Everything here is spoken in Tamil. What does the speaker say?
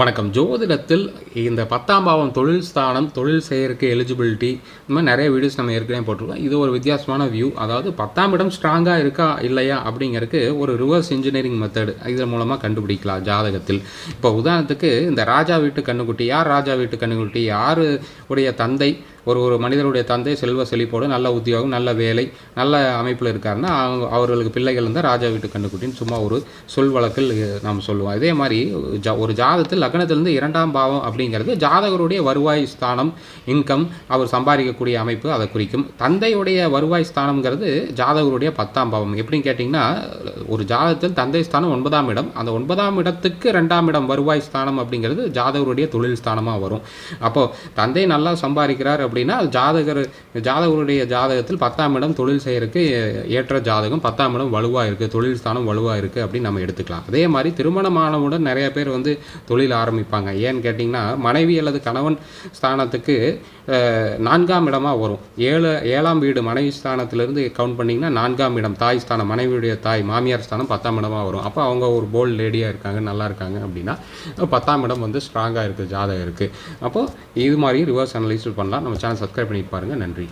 வணக்கம். ஜோதிடத்தில் இந்த பத்தாம் பாவம் தொழில் ஸ்தானம் தொழில் செய்யறதுக்கு எலிஜிபிலிட்டி இந்த மாதிரி நிறைய வீடியோஸ் நம்ம ஏற்கனவே போட்டிருக்கோம். இது ஒரு வித்தியாசமான வியூ அதாவது பத்தாம் இடம் ஸ்ட்ராங்காக இருக்கா இல்லையா அப்படிங்கிறதுக்கு ஒரு ரிவர்ஸ் இன்ஜினியரிங் மெத்தடு இதன் மூலமாக கண்டுபிடிக்கலாம் ஜாதகத்தில். இப்போ உதாரணத்துக்கு இந்த ராஜா வீட்டு கண்ணுக்குட்டி யார் ராஜா வீட்டு கண்ணுக்குட்டி யார் உடைய தந்தை ஒரு ஒரு மனிதருடைய தந்தை செல்வ செழிப்போடு நல்ல உத்தியோகம் நல்ல வேலை நல்ல அமைப்பில் இருக்காருன்னா அவங்க அவர்களுக்கு பிள்ளைகள் இருந்தால் ராஜா வீட்டு கண்டுக்குட்டின்னு சும்மா ஒரு சொல் வழக்கில் நாம் சொல்லுவோம். இதே மாதிரி ஜா ஒரு ஜாதத்தில் லக்னத்திலிருந்து இரண்டாம் பாவம் அப்படிங்கிறது ஜாதகருடைய வருவாய் ஸ்தானம் இன்கம் அவர் சம்பாதிக்கக்கூடிய அமைப்பு அதை குறிக்கும். தந்தையுடைய வருவாய் ஸ்தானம்ங்கிறது ஜாதகருடைய பத்தாம் பாவம். எப்படின்னு கேட்டிங்கன்னா ஒரு ஜாதகத்தில் தந்தை ஸ்தானம் ஒன்பதாம் இடம். அந்த ஒன்பதாம் இடத்துக்கு ரெண்டாம் இடம் வருவாய் ஸ்தானம் அப்படிங்கிறது ஜாதகருடைய தொழில் ஸ்தானமாக வரும். அப்போது தந்தை நல்லா சம்பாதிக்கிறார் அப்படின்னா ஜாதகர் ஜாதகருடைய ஜாதகத்தில் பத்தாம் இடம் தொழில் செய்கிறதுக்கு ஏற்ற ஜாதகம் பத்தாம் இடம் வலுவாக இருக்குது தொழில் ஸ்தானம் வலுவாக இருக்குது அப்படின்னு நம்ம எடுத்துக்கலாம். அதே மாதிரி திருமணமானவுடன் நிறைய பேர் வந்து தொழில் ஆரம்பிப்பாங்க. ஏன்னு கேட்டிங்கன்னா மனைவி அல்லது கணவன் ஸ்தானத்துக்கு நான்காம் இடமாக வரும். ஏழு ஏழாம் வீடு மனைவி ஸ்தானத்திலிருந்து கவுண்ட் பண்ணிங்கன்னா நான்காம் இடம் தாய் ஸ்தானம் மனைவியுடைய தாய் மாமியார் ஸ்தானம் பத்தாம் இடமாக வரும். அப்போ அவங்க ஒரு போல்ட் லேடியாக இருக்காங்க நல்லா இருக்காங்க அப்படின்னா பத்தாம் இடம் வந்து ஸ்ட்ராங்காக இருக்குது ஜாதகம் இருக்குது அப்போது இது மாதிரி ரிவர்ஸ் அனலைஸ் பண்ணலாம். நம்ம சேனல் சப்ஸ்கிரைப் பண்ணி பாருங்கள் நன்றி.